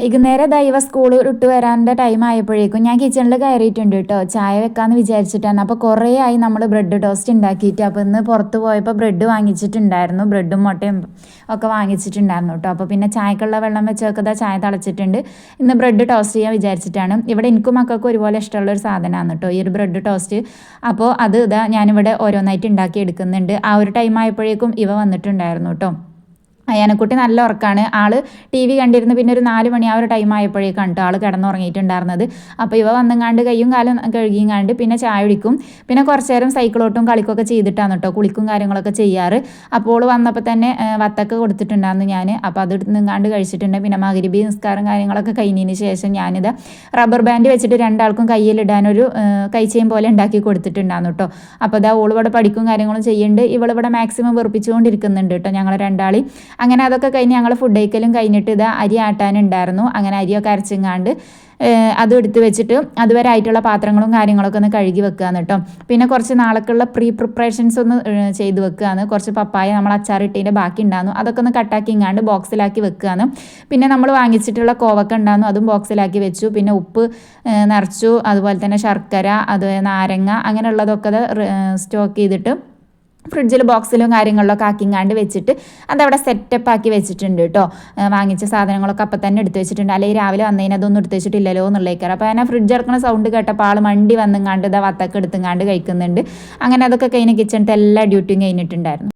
വൈകുന്നേരം ദൈവ സ്കൂൾ വിട്ട് വരാന്റെ ടൈം ആയപ്പോഴേക്കും ഞാൻ കിച്ചണിൽ കയറിയിട്ടുണ്ട് കേട്ടോ ചായ വെക്കാമെന്ന് വിചാരിച്ചിട്ടാണ്. അപ്പോൾ കുറേ ആയി നമ്മൾ ബ്രെഡ് ടോസ്റ്റ് ഉണ്ടാക്കിയിട്ട് അപ്പോൾ ഇന്ന് പുറത്ത് പോയപ്പോൾ ബ്രെഡ് വാങ്ങിച്ചിട്ടുണ്ടായിരുന്നു. ബ്രെഡും മുട്ടയും ഒക്കെ വാങ്ങിച്ചിട്ടുണ്ടായിരുന്നു കേട്ടോ അപ്പോൾ പിന്നെ ചായക്കുള്ള വെള്ളം വെച്ചൊക്കെ ചായ തളച്ചിട്ടുണ്ട്. ഇന്ന് ബ്രെഡ് ടോസ്റ്റ് ചെയ്യാൻ വിചാരിച്ചിട്ടാണ്. ഇവിടെ എനിക്കും മക്കൾക്കും ഒരുപോലെ ഇഷ്ടമുള്ള ഒരു സാധനമാണ് കേട്ടോ ഈ ഒരു ബ്രെഡ് ടോസ്റ്റ് അപ്പോൾ അത് ഇതാ ഞാനിവിടെ ഓരോന്നായിട്ട് ഉണ്ടാക്കി എടുക്കുന്നുണ്ട്. ആ ഒരു ടൈം ആയപ്പോഴേക്കും ഇവ വന്നിട്ടുണ്ടായിരുന്നു കേട്ടോ അയ്യാനക്കുട്ടി നല്ല ഉറക്കമാണ് ആൾ ടി വി കണ്ടിരുന്നു പിന്നെ ഒരു നാല് മണി ആ ഒരു ടൈം ആയപ്പോഴേക്കാണ് കേട്ടോ ആൾ കിടന്നുറങ്ങിയിട്ടുണ്ടായിരുന്നത്. അപ്പോൾ ഇവ വന്നങ്ങാണ്ട് കയ്യും കാലും കഴുകിയും പിന്നെ ചായ കുടിക്കും. പിന്നെ കുറച്ച് നേരം സൈക്കിളോട്ടും കളിക്കൊക്കെ ചെയ്തിട്ടാണ് കേട്ടോ കുളിക്കും കാര്യങ്ങളൊക്കെ ചെയ്യാറ്. അപ്പോൾ വന്നപ്പോൾ തന്നെ വത്തൊക്കെ കൊടുത്തിട്ടുണ്ടായിരുന്നു ഞാൻ അപ്പോൾ അത് നിങ്ങാണ്ട് കഴിച്ചിട്ടുണ്ട്. പിന്നെ മകരിബി നിസ്കാരം കാര്യങ്ങളൊക്കെ കഴിഞ്ഞതിന് ശേഷം ഞാനിത് റബ്ബർ ബാൻഡ് വെച്ചിട്ട് രണ്ടാൾക്കും കയ്യിലിടാനൊരു കൈച്ചയും പോലെ ഉണ്ടാക്കി കൊടുത്തിട്ടുണ്ടായിരുന്നു കേട്ടോ അപ്പോൾ ഇതാ ഓളിവിടെ പഠിക്കും കാര്യങ്ങളും ചെയ്യുന്നുണ്ട് ഇവളിവിടെ മാക്സിമം വെറുപ്പിച്ചുകൊണ്ടിരിക്കുന്നുണ്ട് കേട്ടോ ഞങ്ങൾ രണ്ടാളി. അങ്ങനെ അതൊക്കെ കഴിഞ്ഞ് ഞങ്ങൾ ഫുഡ് കഴിക്കലും കഴിഞ്ഞിട്ട് ഇത് അരി ആട്ടാനുണ്ടായിരുന്നു. അങ്ങനെ അരിയൊക്കെ അരച്ചിങ്ങാണ്ട് അതും എടുത്ത് വെച്ചിട്ട് അതുവരെ ആയിട്ടുള്ള പാത്രങ്ങളും കാര്യങ്ങളൊക്കെ ഒന്ന് കഴുകി വെക്കുകയാണ് കേട്ടോ. പിന്നെ കുറച്ച് നാളേക്കുള്ള പ്രീ പ്രിപ്പറേഷൻസ് ഒന്ന് ചെയ്ത് വെക്കുകയാണ് കുറച്ച് പപ്പായ നമ്മൾ അച്ചാറിട്ടതിന്റെ ബാക്കി ഉണ്ടായിരുന്നു അതൊക്കെ ഒന്ന് കട്ടാക്കി ഇങ്ങാണ്ട് ബോക്സിലാക്കി വെക്കുകയാണ് പിന്നെ നമ്മൾ വാങ്ങിച്ചിട്ടുള്ള കോവക്ക ഉണ്ടായിരുന്നു അതും ബോക്സിലാക്കി വെച്ചു. പിന്നെ ഉപ്പ് നിറച്ചു. അതുപോലെ തന്നെ ശർക്കര അത് നാരങ്ങ അങ്ങനെയുള്ളതൊക്കെ സ്റ്റോക്ക് ചെയ്തിട്ട് ഫ്രിഡ്ജിൽ ബോക്സിലും കാര്യങ്ങളിലൊക്കെ ആക്കിങ്ങാണ്ട് വെച്ചിട്ട് അതവിടെ സെറ്റപ്പ് ആക്കി വെച്ചിട്ടുണ്ട് കേട്ടോ വാങ്ങിച്ച സാധനങ്ങളൊക്കെ അപ്പം തന്നെ എടുത്ത് വെച്ചിട്ടുണ്ട്. അല്ലെങ്കിൽ രാവിലെ വന്നതിന് അതൊന്നും എടുത്ത് വെച്ചിട്ടില്ലല്ലോ എന്നുള്ളേക്കാറ് അപ്പോൾ ഞാൻ ഫ്രിഡ്ജ് ഇറക്കുന്ന സൗണ്ട് കേട്ടപ്പോൾ ആൾ മണ്ടി വന്നിങ്ങാണ്ട് ഇതാ വത്തൊക്കെ എടുത്തുങ്ങാണ്ട് കഴിക്കുന്നുണ്ട്. അങ്ങനെ അതൊക്കെ കഴിഞ്ഞ് കിച്ചണത്തെ എല്ലാ ഡ്യൂട്ടിയും കഴിഞ്ഞിട്ടുണ്ടായിരുന്നു.